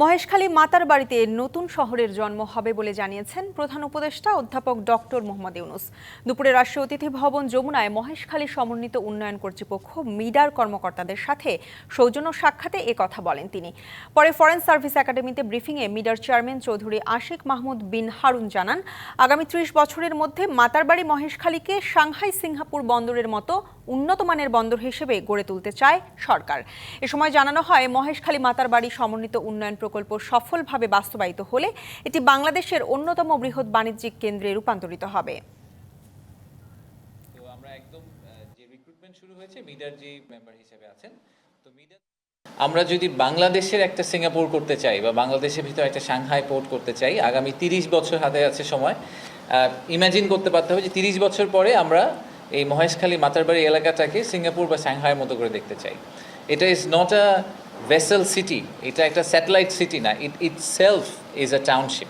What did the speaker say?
মহেশখালী মাতার বাড়িতে নতুন শহরের জন্ম হবে বলে জানিয়েছেন প্রধান উপদেষ্টা অধ্যাপক ডক্টর মোহাম্মদ ইউনুস। দুপুরে রাষ্ট্রীয় অতিথি ভবন যমুনায় মহেশখালী সমন্বিত উন্নয়ন কর্তৃপক্ষ মিডার কর্মকর্তাদের সাথে সৌজন্য সাক্ষাতে এ কথা বলেন তিনি। পরে ফরেন সার্ভিস একাডেমিতে ব্রিফিংয়ে মিডার চেয়ারম্যান চৌধুরী আশিক মাহমুদ বিন হারুন জানান, আগামী ত্রিশ বছরের মধ্যে মাতারবাড়ি মহেশখালীকে সাংহাই সিঙ্গাপুর বন্দরের মতো উন্নত মানের বন্দর হিসেবে গড়ে তুলতে চায় সরকার। এ সময় জানানো হয়, মহেশখালী মাতারবাড়ি সমন্বিত উন্নয়ন প্রকল্প সফলভাবে বাস্তবায়িত হলে এটি বাংলাদেশের অন্যতম বৃহৎ বাণিজ্যিক কেন্দ্রে রূপান্তরিত হবে। তো আমরা একদম যে রিক্রুটমেন্ট শুরু হয়েছে মেম্বার হিসেবে আছেন, তো আমরা যদি বাংলাদেশের একটা সিঙ্গাপুর করতে চাই বা বাংলাদেশের ভিতরে একটা সাংহাই পোর্ট করতে চাই, আগামী তিরিশ বছর হাতে আছে সময় ইমাজিন করতে পারতে হবে যে তিরিশ বছর পরে আমরা এই মহেশখালী মাতারবাড়ি এলাকাটাকে সিঙ্গাপুর বা সাংহাইয়ের মতো করে দেখতে চাই। এটা is not a vessel city এটা একটা স্যাটেলাইট সিটি না it itself is a township